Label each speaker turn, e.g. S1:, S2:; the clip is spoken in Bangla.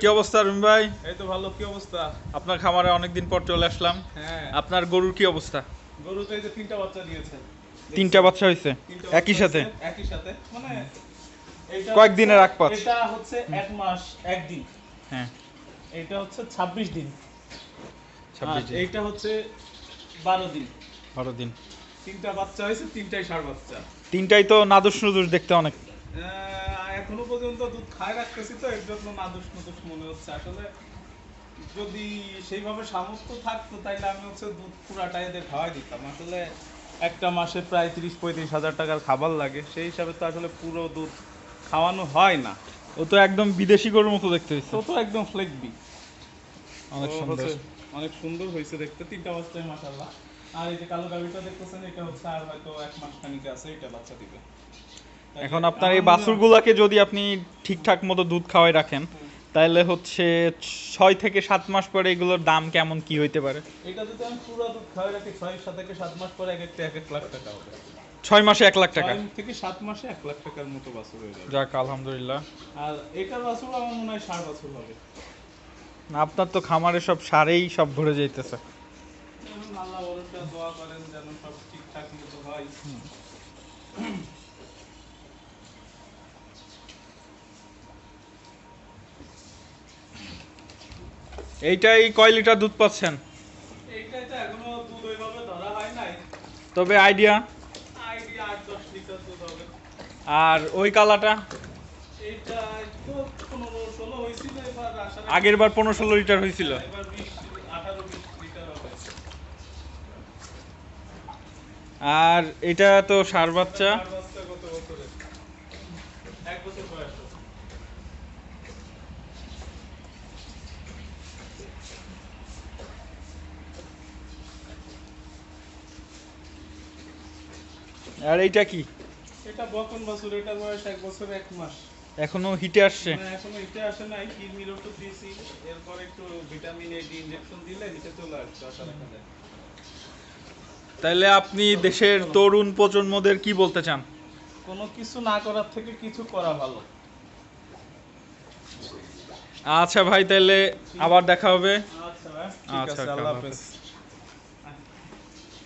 S1: কি অবস্থা রুমি ভাই?
S2: এই তো ভালো কি অবস্থা?
S1: আপনার খামারে অনেকদিন পর চলে আসলাম।
S2: হ্যাঁ।
S1: আপনার গরুর কি অবস্থা?
S2: গরু তো এই যে তিনটা বাচ্চা দিয়েছে।
S1: তিনটা বাচ্চা হয়েছে? একই সাথে?
S2: একই সাথে। মানে
S1: কয়েকদিনের
S2: হচ্ছে-
S1: আগপাত।
S2: এটা হচ্ছে এক মাস একদিন
S1: হ্যাঁ।
S2: এটা হচ্ছে ছাব্বিশ দিন।
S1: ছাব্বিশ
S2: আর
S1: দিন
S2: এইটা হচ্ছে বারো দিন।
S1: বারো দিন।
S2: তিনটা বাচ্চা হয়েছে তিনটাই ষাট বাচ্চা।
S1: তিনটাই তো নাদুস নুদুস দেখতে অনেক।
S2: আহ, এখনও পর্যন্ত দুধ খায় রাখতেছি তো এর জন্য নাদুস নুদুস মনে হচ্ছে। আসলে যদি সেইভাবে সামর্থ্য থাকতো তাইলে আমি হচ্ছে দুধ পুরাটাই এদের খাওয়াই দিতাম। আসলে একটা মাসে প্রায় তিরিশ পঁয়ত্রিশ হাজার টাকার খাবার লাগে সেই হিসাবে তো আসলে পুরো দুধ খাওয়ানো হয় না।
S1: ও তো একদম বিদেশি গরুর মতো দেখতে হয়েছে
S2: তো তো একদম ফ্লেকবি
S1: অনেক সুন্দর।
S2: অনেক সুন্দর হয়েছে দেখতে তিনটা বাচ্চায় মাসাল্লাহ আর এই যে কালো গাভিটা দেখতেছেন এটা হচ্ছে আর হয়তো এক মাস খানিকে আছে এটা বাচ্চা দিবে।
S1: এখন আপনার এই বাছুরগুলাকে যদি আপনি ঠিকঠাক মতো দুধ খাওয়াই রাখেন তাহলে হচ্ছে ছয় থেকে সাত মাস পরে এগুলোর দাম কেমন কি হইতে পারে?
S2: এটা যদি আমি পুরো দুধ খাওয়াই রাখি ছয় সাত থেকে সাত মাস পরে এক একটা এক এক লাখ টাকা হবে।
S1: ছয় মাসে এক লাখ টাকা?
S2: থেকে সাত মাসে এক লাখ টাকার মতো বাছুর হয়ে যাবে।
S1: যাক আলহামদুলিল্লাহ।
S2: আর এটার বাছুর আমার মনে হয় ষাট বছর হবে।
S1: না, আপনার তো খামারে সব সারেই সব ভরে যাইতেছে।
S2: আল্লাহ দোয়া করেন যেন সব ঠিকঠাক মতো হয়।
S1: এইটাই কয় লিটার দুধ পাচ্ছেন?
S2: হয়
S1: তবে আইডিয়া? আর ওই কালাটা? আগের বার পনেরো ষোলো লিটার হয়েছিল।
S2: হবে।
S1: আর এটা তো সার বাচ্চা?
S2: এক বছর বয়স
S1: আর এইটা কি?
S2: এটা বকন বাছুর এটা বয়স এক বছর এক মাস।
S1: এখনও হিটে আসছে?
S2: মানে এখনও এটা আসে নাই কিডনির ওষুধ দিয়েছি এরপর একটু ভিটামিন এ ডি ইনজেকশন দিলে হিটে চলে আসছে আশা রাখা যায়।
S1: তাইলে আপনি দেশের তরুণ প্রজন্মদের কি বলতে চান?
S2: কোনো কিছু না করার থেকে কিছু করা ভালো।
S1: আচ্ছা ভাই তাইলে আবার দেখা হবে।
S2: আচ্ছা ভাই,
S1: আচ্ছা, আল্লাহ
S2: হাফেজ।